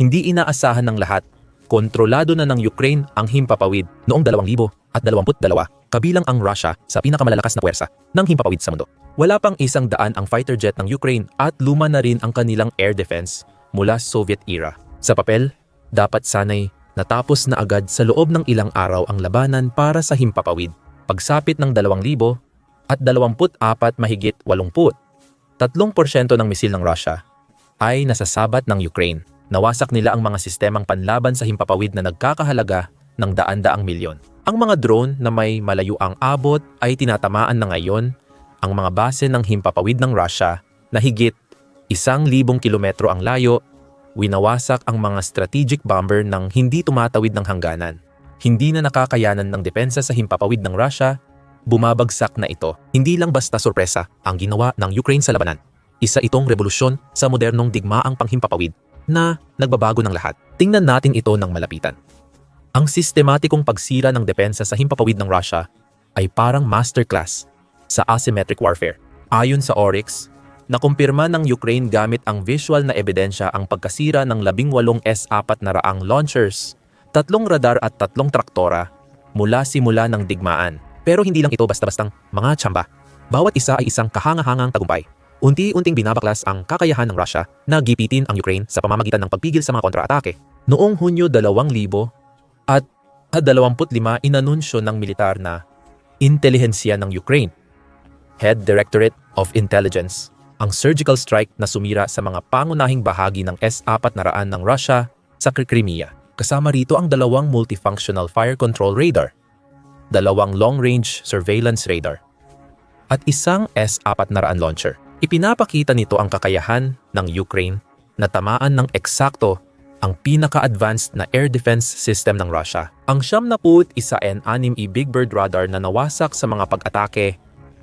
Hindi inaasahan ng lahat, kontrolado na ng Ukraine ang himpapawid noong 2022, kabilang ang Russia sa pinakamalalakas na puwersa ng himpapawid sa mundo. Wala pang isang daan ang fighter jet ng Ukraine at luma na rin ang kanilang air defense mula Soviet era. Sa papel, dapat sanay natapos na agad sa loob ng ilang araw ang labanan para sa himpapawid. Pagsapit ng 2,000 at 24 mahigit 80, 3% ng misil ng Russia ay nasasabat ng Ukraine. Nawasak nila ang mga sistemang panlaban sa himpapawid na nagkakahalaga ng daan-daang milyon. Ang mga drone na may malayuang abot ay tinatamaan na ngayon ang mga base ng himpapawid ng Russia na higit isang libong kilometro ang layo, winawasak ang mga strategic bomber ng hindi tumatawid ng hangganan. Hindi na nakakayanan ng depensa sa himpapawid ng Russia, bumabagsak na ito. Hindi lang basta sorpresa ang ginawa ng Ukraine sa labanan. Isa itong revolusyon sa modernong digmaang panghimpapawid na nagbabago ng lahat. Tingnan natin ito ng malapitan. Ang sistematikong pagsira ng depensa sa himpapawid ng Russia ay parang masterclass sa asymmetric warfare. Ayon sa Oryx, nakumpirma ng Ukraine gamit ang visual na ebidensya ang pagkasira ng 18 S-4 na raang launchers, tatlong radar at tatlong traktora mula simula ng digmaan. Pero hindi lang ito basta-bastang mga tsamba. Bawat isa ay isang kahangahangang tagumpay. Unti-unting binabaklas ang kakayahan ng Russia na gipitin ang Ukraine sa pamamagitan ng pagpigil sa mga kontra-atake. Noong Hunyo 2000 at 25 inanunsyo ng militar na intelihensiya ng Ukraine Head Directorate of Intelligence, ang surgical strike na sumira sa mga pangunahing bahagi ng S-400 ng Russia sa Crimea. Kasama rito ang dalawang multifunctional fire control radar, dalawang long-range surveillance radar, at isang S-400 launcher. Ipinapakita nito ang kakayahan ng Ukraine na tamaan ng eksakto ang pinaka-advanced na air defense system ng Russia. Ang siyam na puut isa N6E Big Bird radar na nawasak sa mga pag-atake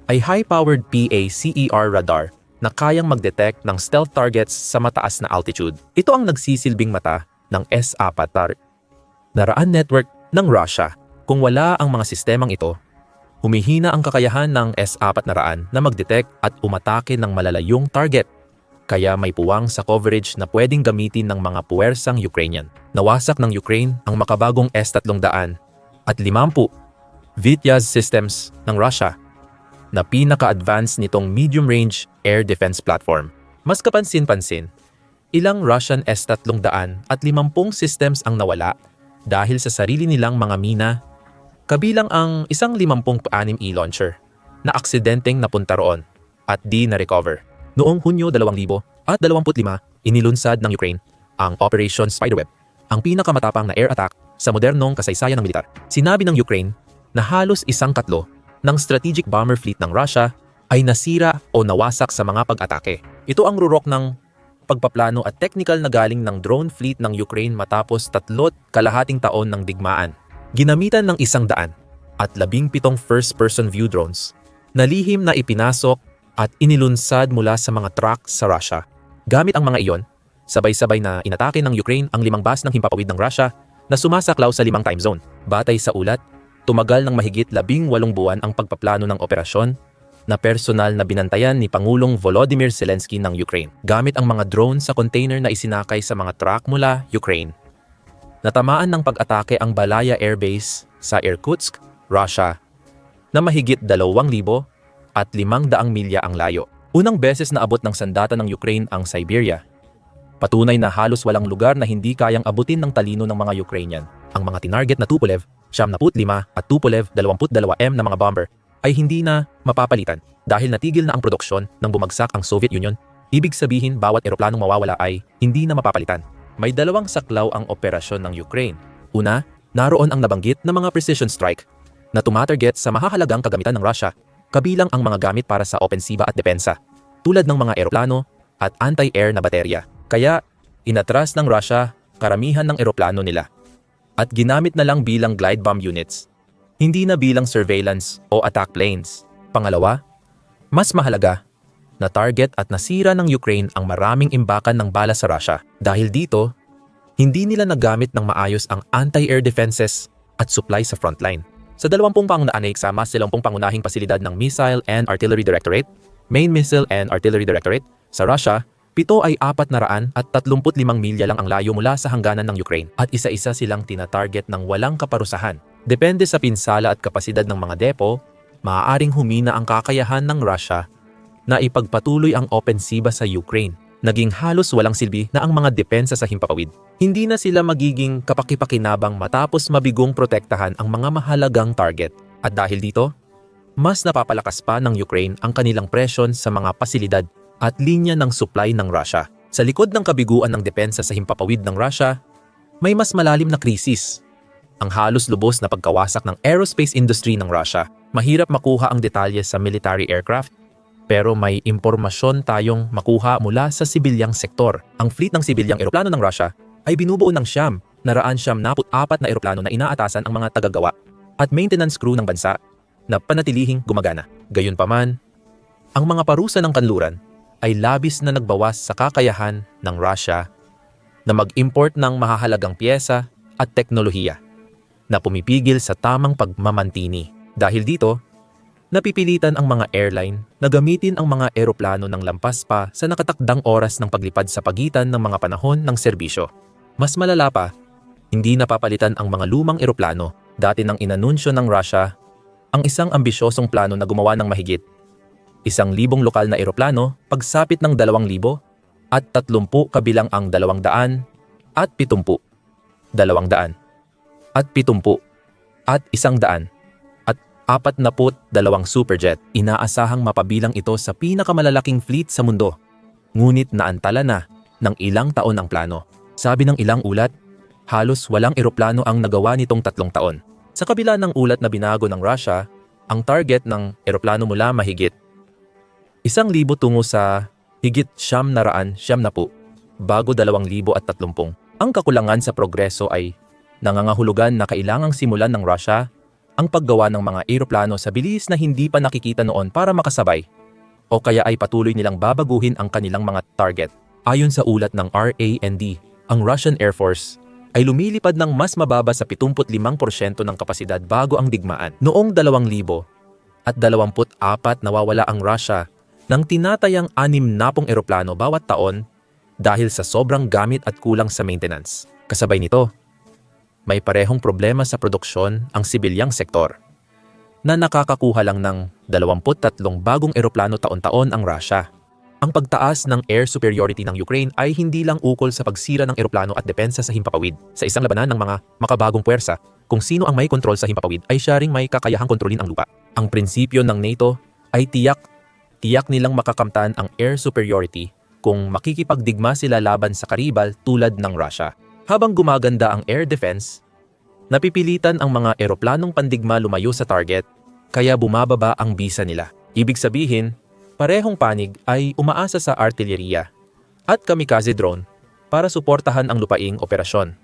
ay high-powered PA-CER radar na kayang mag-detect ng stealth targets sa mataas na altitude. Ito ang nagsisilbing mata ng S-4 naraan network ng Russia. Kung wala ang mga sistemang ito, humihina ang kakayahan ng S-400 na mag-detect at umatake ng malalayong target. Kaya may puwang sa coverage na pwedeng gamitin ng mga puwersang Ukrainian. Nawasak ng Ukraine ang makabagong S-300 at 50 Vityaz systems ng Russia na pinaka-advanced nitong medium-range air defense platform. Mas kapansin-pansin, ilang Russian S-300 at 50 systems ang nawala dahil sa sarili nilang mga mina, kabilang ang isang 56E launcher na aksidenteng napunta roon at di na-recover. Noong Hunyo 2000 at 25, inilunsad ng Ukraine ang Operation Spiderweb, ang pinakamatapang na air attack sa modernong kasaysayan ng militar. Sinabi ng Ukraine na halos isang katlo ng strategic bomber fleet ng Russia ay nasira o nawasak sa mga pag-atake. Ito ang rurok ng pagpaplano at technical na galing ng drone fleet ng Ukraine matapos tatlot kalahating taon ng digmaan. Ginamitan ng isang daan at labing pitong first-person view drones na lihim na ipinasok at inilunsad mula sa mga truck sa Russia. Gamit ang mga iyon, sabay-sabay na inatake ng Ukraine ang limang bas ng himpapawid ng Russia na sumasaklaw sa limang time zone. Batay sa ulat, tumagal ng mahigit labing walong buwan ang pagpaplano ng operasyon na personal na binantayan ni Pangulong Volodymyr Zelensky ng Ukraine gamit ang mga drone sa container na isinakay sa mga truck mula Ukraine. Natamaan ng pag-atake ang Balaya Air Base sa Irkutsk, Russia, na mahigit 2,000 at 500 milya ang layo. Unang beses na abot ng sandata ng Ukraine ang Siberia. Patunay na halos walang lugar na hindi kayang abutin ng talino ng mga Ukrainian. Ang mga tinarget na Tupolev, 75 at Tupolev 22M na mga bomber ay hindi na mapapalitan dahil natigil na ang produksyon nang bumagsak ang Soviet Union. Ibig sabihin bawat eroplanong mawawala ay hindi na mapapalitan. May dalawang saklaw ang operasyon ng Ukraine. Una, naroon ang nabanggit na mga precision strike na tumatarget sa mahahalagang kagamitan ng Russia, kabilang ang mga gamit para sa opensiba at depensa, tulad ng mga eroplano at anti-air na baterya. Kaya, inatras ng Russia karamihan ng eroplano nila at ginamit na lang bilang glide bomb units hindi na bilang surveillance o attack planes. Pangalawa, mas mahalaga na target at nasira ng Ukraine ang maraming imbakan ng bala sa Russia. Dahil dito, hindi nila nagamit ng maayos ang anti-air defenses at supply sa frontline. Sa 20 pangunaan na iksama silang pong pangunahing pasilidad ng Missile and Artillery Directorate, Main Missile and Artillery Directorate, sa Russia, Pito ay apat na raan at 35 milya lang ang layo mula sa hangganan ng Ukraine at isa-isa silang tinatarget ng walang kaparusahan. Depende sa pinsala at kapasidad ng mga depo, maaaring humina ang kakayahan ng Russia na ipagpatuloy ang opensiba sa Ukraine. Naging halos walang silbi na ang mga depensa sa himpapawid. Hindi na sila magiging kapakipakinabang matapos mabigong protektahan ang mga mahalagang target. At dahil dito, mas napapalakas pa ng Ukraine ang kanilang presyon sa mga pasilidad at linya ng supply ng Russia. Sa likod ng kabiguan ng depensa sa himpapawid ng Russia, may mas malalim na krisis. Ang halos lubos na pagkawasak ng aerospace industry ng Russia. Mahirap makuha ang detalye sa military aircraft, pero may impormasyon tayong makuha mula sa sibilyang sektor. Ang fleet ng sibilyang eroplano ng Russia ay binubuo ng siyam na raan siyam naput apat na eroplano na inaatasan ang mga tagagawa at maintenance crew ng bansa na panatilihing gumagana. Gayunpaman, ang mga parusa ng kanluran ay labis na nagbawas sa kakayahan ng Russia na mag-import ng mahahalagang pyesa at teknolohiya na pumipigil sa tamang pagmamantini. Dahil dito, napipilitan ang mga airline na gamitin ang mga eroplano ng lampas pa sa nakatakdang oras ng paglipad sa pagitan ng mga panahon ng serbisyo. Mas malala pa, hindi napapalitan ang mga lumang eroplano. Dati nang inanunsyo ng Russia ang isang ambisyosong plano na gumawa ng mahigit isang libong lokal na eroplano pagsapit ng dalawang libo at tatlumpu kabilang ang dalawang daan at pitumpu, dalawang daan at pitumpu at isang daan at apat na put dalawang superjet. Inaasahang mapabilang ito sa pinakamalalaking fleet sa mundo. Ngunit naantala na ng ilang taon ang plano. Sabi ng ilang ulat, halos walang eroplano ang nagawa nitong tatlong taon. Sa kabila ng ulat na binago ng Russia, ang target ng eroplano mula mahigit Isang libo tungo sa higit siyam na raan siyam na po, bago dalawang libo at tatlumpung. Ang kakulangan sa progreso ay nangangahulugan na kailangang simulan ng Russia ang paggawa ng mga eroplano sa bilis na hindi pa nakikita noon para makasabay o kaya ay patuloy nilang babaguhin ang kanilang mga target. Ayon sa ulat ng RAND, ang Russian Air Force ay lumilipad ng mas mababa sa 75% ng kapasidad bago ang digmaan. Noong 2000 at 24 nawawala ang Russia ng tinatayang anim na pong eroplano bawat taon dahil sa sobrang gamit at kulang sa maintenance. Kasabay nito, may parehong problema sa produksyon ang sibilyang sektor na nakakakuha lang ng 23 bagong eroplano taon-taon ang Russia. Ang pagtaas ng air superiority ng Ukraine ay hindi lang ukol sa pagsira ng eroplano at depensa sa himpapawid. Sa isang labanan ng mga makabagong puwersa, kung sino ang may kontrol sa himpapawid ay siya ring may kakayahang kontrolin ang lupa. Ang prinsipyo ng NATO ay tiyak tiyak nilang makakamtan ang air superiority kung makikipagdigma sila laban sa karibal tulad ng Russia. Habang gumaganda ang air defense, napipilitan ang mga eroplanong pandigma lumayo sa target kaya bumababa ang bisa nila. Ibig sabihin, parehong panig ay umaasa sa artilleriya at kamikaze drone para suportahan ang lupaing operasyon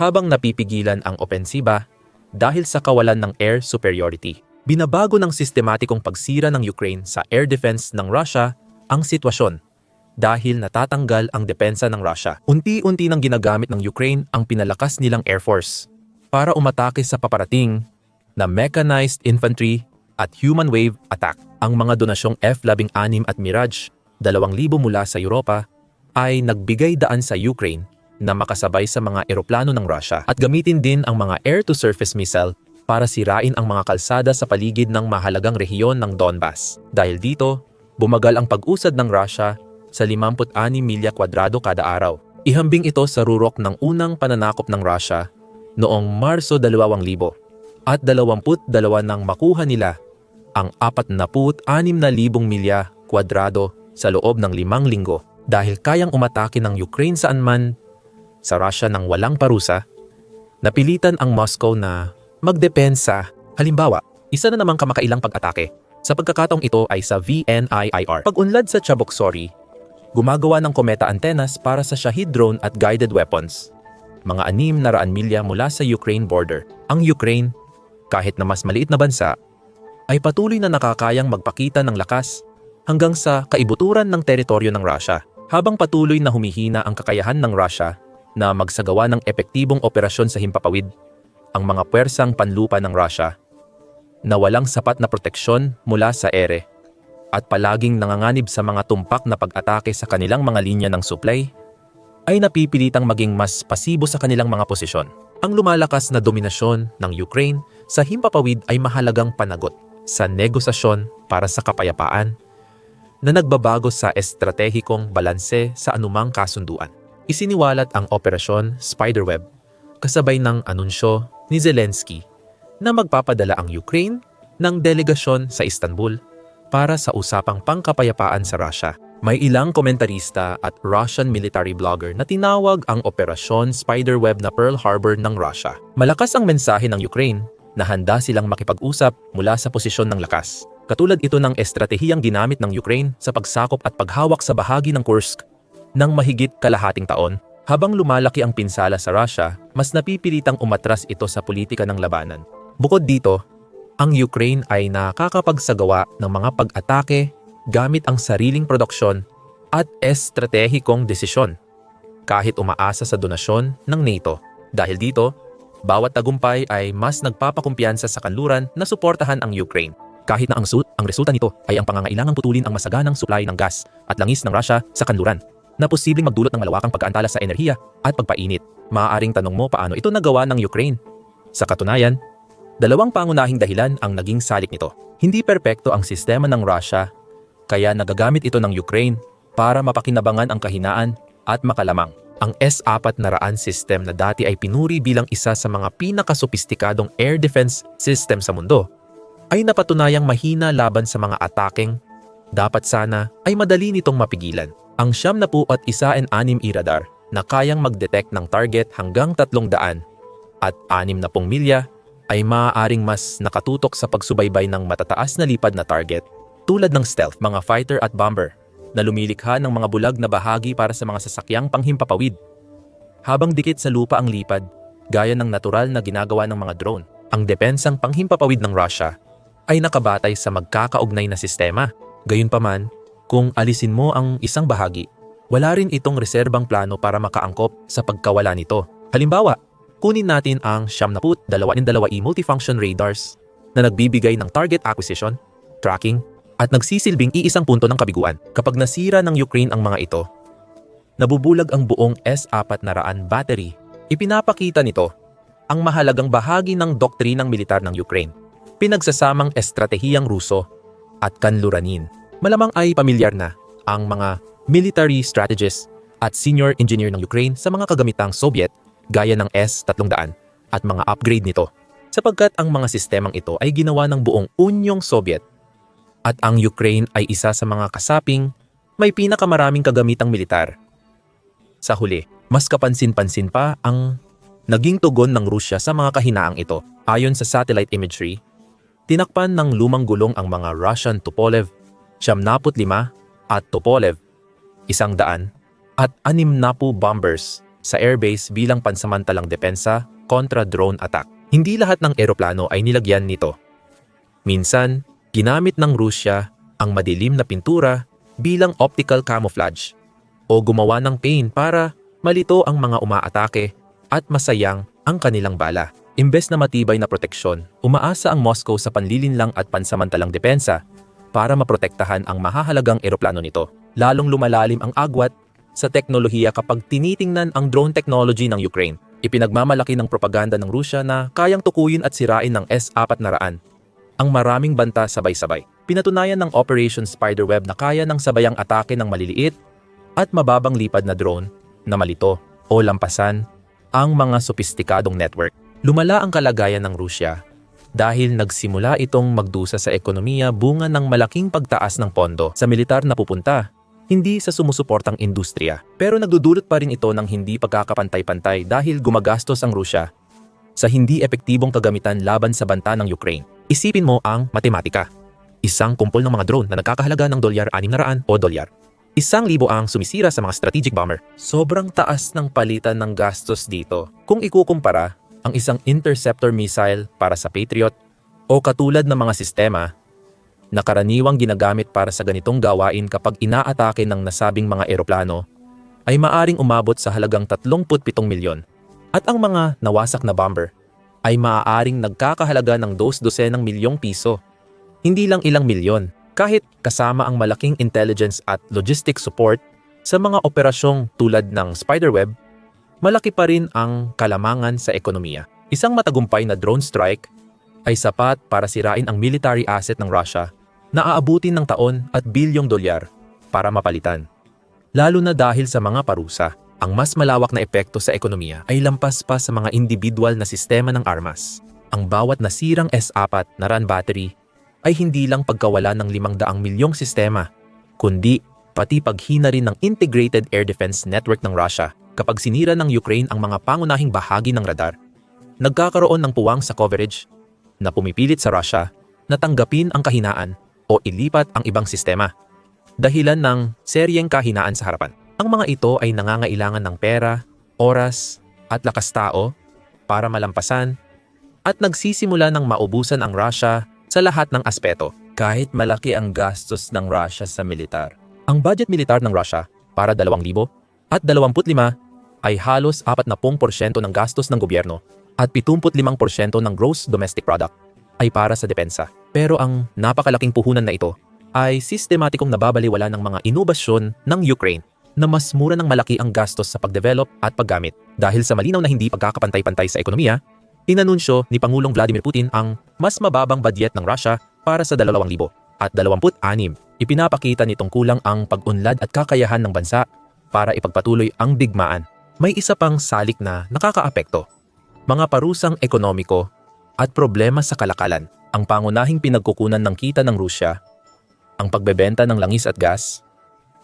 habang napipigilan ang opensiba dahil sa kawalan ng air superiority. Binabago ng sistematikong pagsira ng Ukraine sa air defense ng Russia ang sitwasyon dahil natatanggal ang depensa ng Russia. Unti-unti nang ginagamit ng Ukraine ang pinalakas nilang air force para umatake sa paparating na mechanized infantry at human wave attack. Ang mga donasyong F-16 at Mirage, 2,000 mula sa Europa, ay nagbigay daan sa Ukraine na makasabay sa mga eroplano ng Russia at gamitin din ang mga air-to-surface missile para sirain ang mga kalsada sa paligid ng mahalagang rehiyon ng Donbas. Dahil dito, bumagal ang pag-usad ng Russia sa 56 milya kwadrado kada araw. Ihambing ito sa rurok ng unang pananakop ng Russia noong Marso 2000 at 22 nang makuha nila ang 46,000 milya kwadrado sa loob ng limang linggo dahil kayang umatake ng Ukraine saan man sa Russia ng walang parusa, napilitan ang Moscow na magdepensa. Halimbawa, isa na namang kamakailang pag-atake. Sa pagkakataong ito ay sa VNIIR. Pag-unlad sa Cheboksary, gumagawa ng kometa antennas para sa Shahid drone at guided weapons. Mga anim na raan milya mula sa Ukraine border. Ang Ukraine, kahit na mas maliit na bansa, ay patuloy na nakakayang magpakita ng lakas hanggang sa kaibuturan ng teritoryo ng Russia. Habang patuloy na humihina ang kakayahan ng Russia na magsagawa ng epektibong operasyon sa himpapawid, ang mga puwersang panlupa ng Russia na walang sapat na proteksyon mula sa ere at palaging nanganganib sa mga tumpak na pag-atake sa kanilang mga linya ng supply, ay napipilitang maging mas pasibo sa kanilang mga posisyon. Ang lumalakas na dominasyon ng Ukraine sa himpapawid ay mahalagang panagot sa negosasyon para sa kapayapaan na nagbabago sa estratehikong balanse sa anumang kasunduan. Isiniwalat ang Operasyon Spiderweb kasabay ng anunsyo ni Zelensky na magpapadala ang Ukraine ng delegasyon sa Istanbul para sa usapang pangkapayapaan sa Russia. May ilang komentarista at Russian military blogger na tinawag ang Operasyon Spiderweb na Pearl Harbor ng Russia. Malakas ang mensahe ng Ukraine na handa silang makipag-usap mula sa posisyon ng lakas. Katulad ito ng estratehiyang ginamit ng Ukraine sa pagsakop at paghawak sa bahagi ng Kursk ng mahigit kalahating taon. Habang lumalaki ang pinsala sa Russia, mas napipilitang umatras ito sa politika ng labanan. Bukod dito, ang Ukraine ay nakakapagsagawa ng mga pag-atake gamit ang sariling produksyon at estratehikong desisyon kahit umaasa sa donasyon ng NATO. Dahil dito, bawat tagumpay ay mas nagpapakumpiyansa sa kanluran na suportahan ang Ukraine. Kahit na ang, ang resulta nito ay ang pangangailangang putulin ang masaganang supply ng gas at langis ng Russia sa kanluran na posibleng magdulot ng malawakang pag-aantala sa enerhiya at pagpainit. Maaaring tanong mo paano ito nagawa ng Ukraine. Sa katunayan, dalawang pangunahing dahilan ang naging salik nito. Hindi perpekto ang sistema ng Russia kaya nagagamit ito ng Ukraine para mapakinabangan ang kahinaan at makalamang. Ang S-400 system na dati ay pinuri bilang isa sa mga pinakasopistikadong air defense system sa mundo, ay napatunayang mahina laban sa mga ataking dapat sana ay madali nitong mapigilan. Ang siyam na po at isa and anim e-radar na kayang mag-detect ng target hanggang tatlong daan at anim na pong milya ay maaaring mas nakatutok sa pagsubaybay ng matataas na lipad na target tulad ng stealth, mga fighter at bomber na lumilikha ng mga bulag na bahagi para sa mga sasakyang panghimpapawid. Habang dikit sa lupa ang lipad, gaya ng natural na ginagawa ng mga drone, ang depensang panghimpapawid ng Russia ay nakabatay sa magkakaugnay na sistema. Gayunpaman, kung alisin mo ang isang bahagi, wala rin itong reserbang plano para makaangkop sa pagkawala nito. Halimbawa, kunin natin ang 72 22 multifunction radars na nagbibigay ng target acquisition, tracking, at nagsisilbing iisang punto ng kabiguan. Kapag nasira ng Ukraine ang mga ito, nabubulag ang buong S-400 battery. Ipinapakita nito ang mahalagang bahagi ng doktrinang militar ng Ukraine, pinagsasamang estratehiyang Ruso at kanluranin. Malamang ay pamilyar na ang mga military strategist at senior engineer ng Ukraine sa mga kagamitang Soviet gaya ng S-300 at mga upgrade nito sapagkat ang mga sistemang ito ay ginawa ng buong Unyong Soviet at ang Ukraine ay isa sa mga kasaping may pinakamaraming kagamitang militar. Sa huli, mas kapansin-pansin pa ang naging tugon ng Rusya sa mga kahinaang ito. Ayon sa satellite imagery, tinakpan ng lumang gulong ang mga Russian Tupolev, 75 at Tupolev, isang daan, at anim na po bombers sa airbase bilang pansamantalang depensa kontra drone attack. Hindi lahat ng eroplano ay nilagyan nito. Minsan, Ginamit ng Rusya ang madilim na pintura bilang optical camouflage o gumawa ng paint para malito ang mga umaatake at masayang ang kanilang bala. Imbes na matibay na proteksyon, umaasa ang Moscow sa panlilinlang at pansamantalang depensa para maprotektahan ang mahahalagang eroplano nito. Lalong lumalalim ang agwat sa teknolohiya kapag tinitingnan ang drone technology ng Ukraine. Ipinagmamalaki ng propaganda ng Rusya na kayang tukuyin at sirain ng S-400 ang maraming banta sabay-sabay. Pinatunayan ng Operation Spiderweb na kaya ng sabayang atake ng maliliit at mababang lipad na drone na malito o lampasan ang mga sopistikadong network. Lumala ang kalagayan ng Rusya dahil nagsimula itong magdusa sa ekonomiya bunga ng malaking pagtaas ng pondo sa militar na pupunta, hindi sa sumusuportang industriya. Pero nagdudulot pa rin ito ng hindi pagkakapantay-pantay dahil gumagastos ang Rusya sa hindi epektibong kagamitan laban sa banta ng Ukraine. Isipin mo ang matematika. Isang kumpol ng mga drone na nagkakahalaga ng dolyar 600 o dolyar. Isang libo ang sumisira sa mga strategic bomber. Sobrang taas ng palitan ng gastos dito. Kung ikukumpara ang isang interceptor missile para sa Patriot o katulad ng mga sistema na karaniwang ginagamit para sa ganitong gawain kapag inaatake ng nasabing mga eroplano ay maaring umabot sa halagang 37 milyon. At ang mga nawasak na bomber ay maaaring nagkakahalaga ng dos-dosenang milyong piso. Hindi lang ilang milyon. Kahit kasama ang malaking intelligence at logistics support sa mga operasyong tulad ng spiderweb, malaki pa rin ang kalamangan sa ekonomiya. Isang matagumpay na drone strike ay sapat para sirain ang military asset ng Russia na aabutin ng taon at bilyong dolyar para mapalitan. Lalo na dahil sa mga parusa, ang mas malawak na epekto sa ekonomiya ay lampas pa sa mga individual na sistema ng armas. Ang bawat nasirang S4 na run battery ay hindi lang pagkawala ng 500 milyong sistema, kundi pati paghina rin ng Integrated Air Defense Network ng Russia kapag sinira ng Ukraine ang mga pangunahing bahagi ng radar. Nagkakaroon ng puwang sa coverage na pumipilit sa Russia na tanggapin ang kahinaan o ilipat ang ibang sistema dahilan ng seryeng kahinaan sa harapan. Ang mga ito ay nangangailangan ng pera, oras, at lakas tao para malampasan at nagsisimula ng maubusan ang Russia sa lahat ng aspeto kahit malaki ang gastos ng Russia sa militar. Ang budget militar ng Russia para 2,000 at 25 ay halos 40% ng gastos ng gobyerno at 75% ng gross domestic product ay para sa depensa. Pero ang napakalaking puhunan na ito ay sistematikong nababaliwala ng mga inobasyon ng Ukraine na mas mura ng malaki ang gastos sa pagdevelop at paggamit. Dahil sa malinaw na hindi pagkakapantay-pantay sa ekonomiya, inanunsyo ni Pangulong Vladimir Putin ang mas mababang budget ng Russia para sa 2,000 at 26. Ipinapakita nitong kulang ang pag-unlad at kakayahan ng bansa para ipagpatuloy ang digmaan. May isa pang salik na nakakaapekto. Mga parusang ekonomiko at problema sa kalakalan. Ang pangunahing pinagkukunan ng kita ng Rusya, ang pagbebenta ng langis at gas,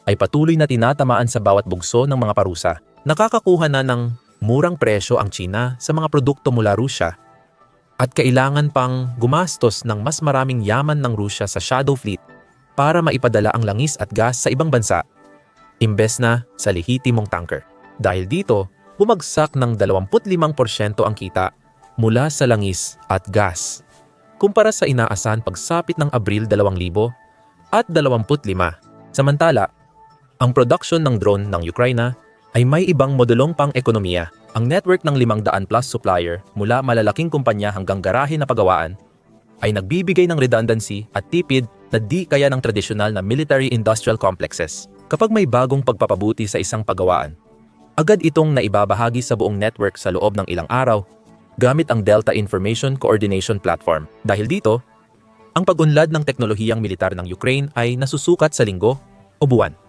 ay patuloy na tinatamaan sa bawat bugso ng mga parusa. Nakakakuha na ng murang presyo ang China sa mga produkto mula Rusya at kailangan pang gumastos ng mas maraming yaman ng Rusya sa Shadow Fleet para maipadala ang langis at gas sa ibang bansa imbes na sa lehitimong tanker. Dahil dito, bumagsak ng 25% ang kita mula sa langis at gas kumpara sa inaasahan pagsapit ng Abril 2000 at 25. Samantala, ang production ng drone ng Ukraine ay may ibang modulong pang ekonomiya. Ang network ng 500 plus supplier mula malalaking kumpanya hanggang garahe na pagawaan ay nagbibigay ng redundancy at tipid na di kaya ng tradisyonal na military-industrial complexes. Kapag may bagong pagpapabuti sa isang pagawaan, agad itong naibabahagi sa buong network sa loob ng ilang araw gamit ang Delta Information Coordination Platform. Dahil dito, ang pag-unlad ng teknolohiyang militar ng Ukraine ay nasusukat sa linggo o buwan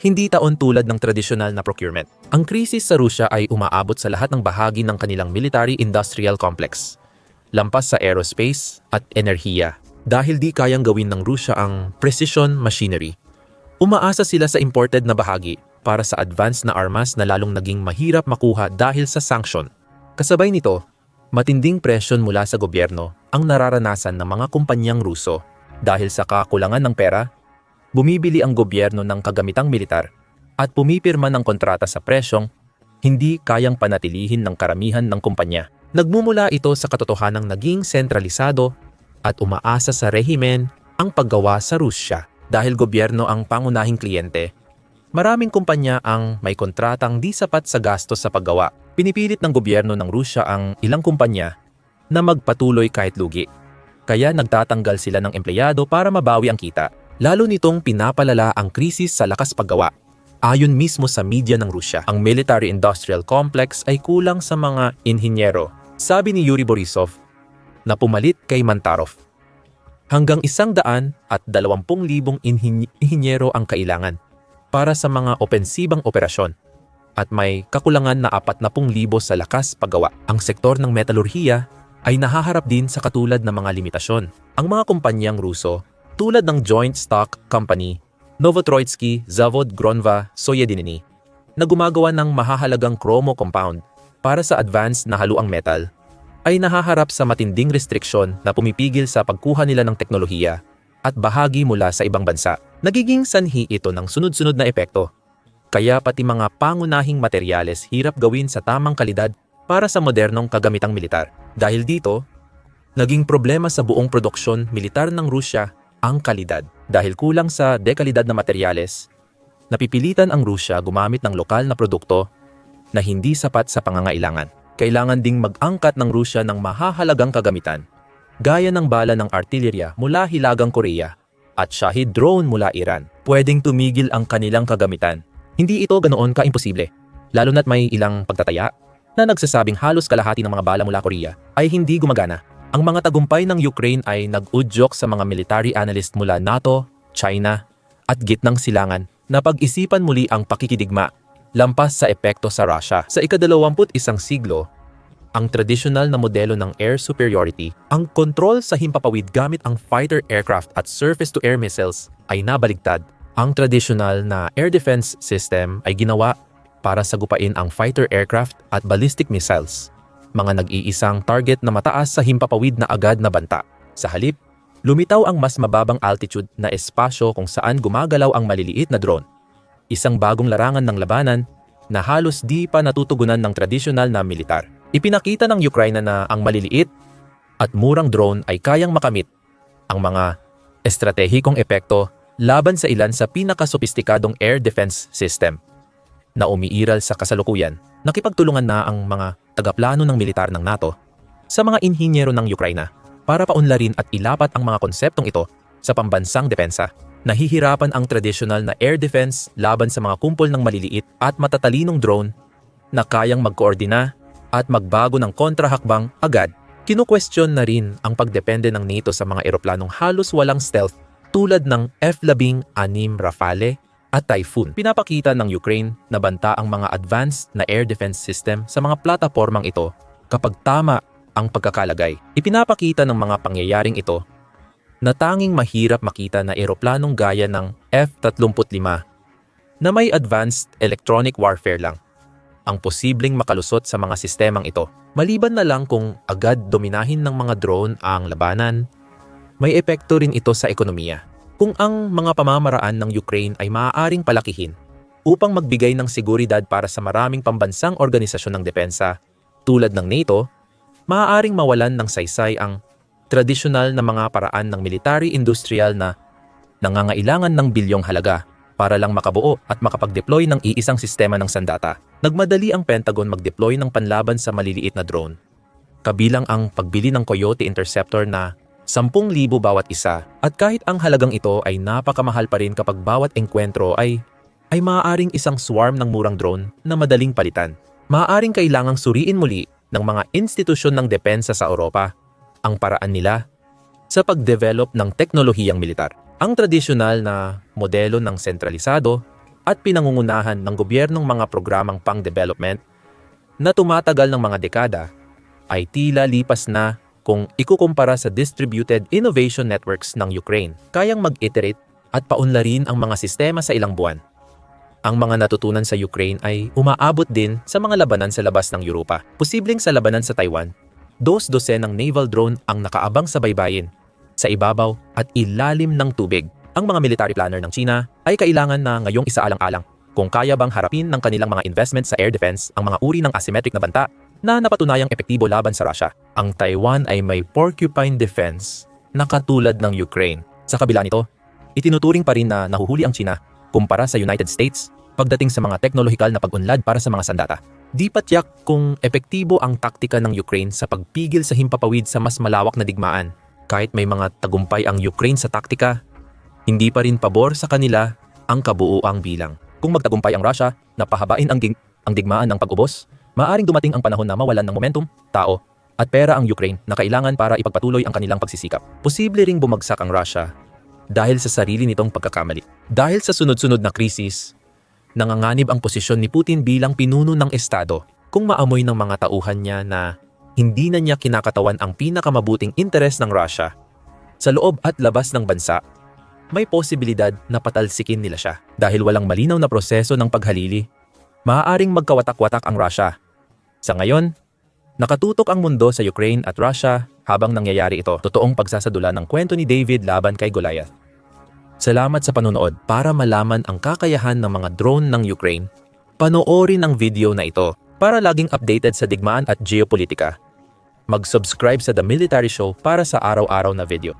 hindi taon tulad ng tradisyonal na procurement. Ang krisis sa Rusya ay umaabot sa lahat ng bahagi ng kanilang military-industrial complex, lampas sa aerospace at enerhiya. Dahil di kayang gawin ng Rusya ang precision machinery, umaasa sila sa imported na bahagi para sa advanced na armas na lalong naging mahirap makuha dahil sa sanction. Kasabay nito, matinding presyon mula sa gobyerno ang nararanasan ng mga kumpanyang Ruso dahil sa kakulangan ng pera bumibili ang gobyerno ng kagamitang militar at pumipirma ng kontrata sa presyong hindi kayang panatilihin ng karamihan ng kumpanya. Nagmumula ito sa katotohanang naging sentralisado at umaasa sa rehimen ang paggawa sa Rusya dahil gobyerno ang pangunahing kliyente. Maraming kumpanya ang may kontratang di sapat sa gastos sa paggawa. Pinipilit ng gobyerno ng Rusya ang ilang kumpanya na magpatuloy kahit lugi. Kaya nagtatanggal sila ng empleyado para mabawi ang kita. Lalo nitong pinapalala ang krisis sa lakas paggawa. Ayon mismo sa media ng Rusya, ang military-industrial complex ay kulang sa mga inhinyero, sabi ni Yuri Borisov, na pumalit kay Mantarov. Hanggang isang daan at dalawampung libong inhinyero ang kailangan para sa mga opensibang operasyon at may kakulangan na apat na libo sa lakas paggawa. Ang sektor ng metalurhiya ay nahaharap din sa katulad ng mga limitasyon. Ang mga kumpanyang Ruso tulad ng joint stock company Novotroitsky Zavod Gronva Soyedinini na gumagawa ng mahahalagang chromo compound para sa advanced na haluang metal ay nahaharap sa matinding restriksyon na pumipigil sa pagkuha nila ng teknolohiya at bahagi mula sa ibang bansa. Nagiging sanhi ito ng sunod-sunod na epekto. Kaya pati mga pangunahing materyales hirap gawin sa tamang kalidad para sa modernong kagamitang militar. Dahil dito, naging problema sa buong produksyon militar ng Rusya ang kalidad. Dahil kulang sa dekalidad na materyales, napipilitan ang Rusya gumamit ng lokal na produkto na hindi sapat sa pangangailangan. Kailangan ding mag-angkat ng Rusya ng mahahalagang kagamitan, gaya ng bala ng artillerya mula Hilagang Korea at Shahid drone mula Iran. Pwedeng tumigil ang kanilang kagamitan. Hindi ito ganoon kaimposible, lalo na't may ilang pagtataya na nagsasabing halos kalahati ng mga bala mula Korea ay hindi gumagana. Ang mga tagumpay ng Ukraine ay nag-udyok sa mga military analyst mula NATO, China, at gitnang silangan na pag-isipan muli ang pakikidigma lampas sa epekto sa Russia. Sa ikadalawamput isang siglo, ang tradisyonal na modelo ng air superiority, ang kontrol sa himpapawid gamit ang fighter aircraft at surface-to-air missiles ay nabaligtad. Ang tradisyonal na air defense system ay ginawa para sagupain ang fighter aircraft at ballistic missiles, mga nag-iisang target na mataas sa himpapawid na agad na banta. Sa halip, lumitaw ang mas mababang altitude na espasyo kung saan gumagalaw ang maliliit na drone. Isang bagong larangan ng labanan na halos di pa natutugunan ng tradisyonal na militar. Ipinakita ng Ukraine na ang maliliit at murang drone ay kayang makamit ang mga estratehikong epekto laban sa ilan sa pinakasopistikadong air defense system na umiiral sa kasalukuyan. Nakipagtulungan na ang mga tagaplano ng militar ng NATO sa mga inhinyero ng Ukraine para paunlarin at ilapat ang mga konseptong ito sa pambansang depensa. Nahihirapan ang tradisyonal na air defense laban sa mga kumpol ng maliliit at matatalinong drone na kayang magkoordina at magbago ng kontrahakbang agad. Kino-question na rin ang pagdepende ng NATO sa mga eroplanong halos walang stealth tulad ng F-16 Rafale at Typhoon. Pinapakita ng Ukraine na banta ang mga advanced na air defense system sa mga platapormang ito kapag tama ang pagkakalagay. Ipinapakita ng mga pangyayaring ito na tanging mahirap makita na eroplanong gaya ng F-35 na may advanced electronic warfare lang ang posibleng makalusot sa mga sistemang ito. Maliban na lang kung agad dominahin ng mga drone ang labanan, may epekto rin ito sa ekonomiya. Kung ang mga pamamaraan ng Ukraine ay maaaring palakihin upang magbigay ng seguridad para sa maraming pambansang organisasyon ng depensa tulad ng NATO, maaaring mawalan ng saysay ang tradisyonal na mga paraan ng military-industrial na nangangailangan ng bilyong halaga para lang makabuo at makapag-deploy ng iisang sistema ng sandata. Nagmadali ang Pentagon mag-deploy ng panlaban sa maliliit na drone. Kabilang ang pagbili ng Coyote Interceptor na 10,000 bawat isa at kahit ang halagang ito ay napakamahal pa rin kapag bawat engkwentro ay ay maaaring isang swarm ng murang drone na madaling palitan. Maaaring kailangang suriin muli ng mga institusyon ng depensa sa Europa ang paraan nila sa pag-develop ng teknolohiyang militar. Ang tradisyonal na modelo ng sentralisado at pinangungunahan ng gobyernong mga programang pang-development na tumatagal ng mga dekada ay tila lipas na kung ikukumpara sa distributed innovation networks ng Ukraine. Kayang mag-iterate at paunlarin ang mga sistema sa ilang buwan. Ang mga natutunan sa Ukraine ay umaabot din sa mga labanan sa labas ng Europa. Posibleng sa labanan sa Taiwan, dos-dosen ng naval drone ang nakaabang sa baybayin, sa ibabaw at ilalim ng tubig. Ang mga military planner ng China ay kailangan na ngayong isaalang-alang kung kaya bang harapin ng kanilang mga investment sa air defense ang mga uri ng asymmetric na banta na napatunayang epektibo laban sa Russia. Ang Taiwan ay may porcupine defense na katulad ng Ukraine. Sa kabila nito, itinuturing pa rin na nahuhuli ang China kumpara sa United States pagdating sa mga teknolohikal na pag-unlad para sa mga sandata. Di patyak kung epektibo ang taktika ng Ukraine sa pagpigil sa himpapawid sa mas malawak na digmaan. Kahit may mga tagumpay ang Ukraine sa taktika, hindi pa rin pabor sa kanila ang kabuuang bilang. Kung magtagumpay ang Russia na pahabain ang, ang digmaan ng pag-ubos, maaring dumating ang panahon na mawalan ng momentum, tao, at pera ang Ukraine na kailangan para ipagpatuloy ang kanilang pagsisikap. Posible ring bumagsak ang Russia dahil sa sarili nitong pagkakamali. Dahil sa sunod-sunod na krisis, nanganganib ang posisyon ni Putin bilang pinuno ng Estado kung maamoy ng mga tauhan niya na hindi na niya kinakatawan ang pinakamabuting interes ng Russia. Sa loob at labas ng bansa, may posibilidad na patalsikin nila siya dahil walang malinaw na proseso ng paghalili. Maaaring magkawatak-watak ang Russia. Sa ngayon, nakatutok ang mundo sa Ukraine at Russia habang nangyayari ito. Totoong pagsasadula ng kwento ni David laban kay Goliath. Salamat sa panonood para malaman ang kakayahan ng mga drone ng Ukraine. Panoorin ang video na ito para laging updated sa digmaan at geopolitika. Mag-subscribe sa The Military Show para sa araw-araw na video.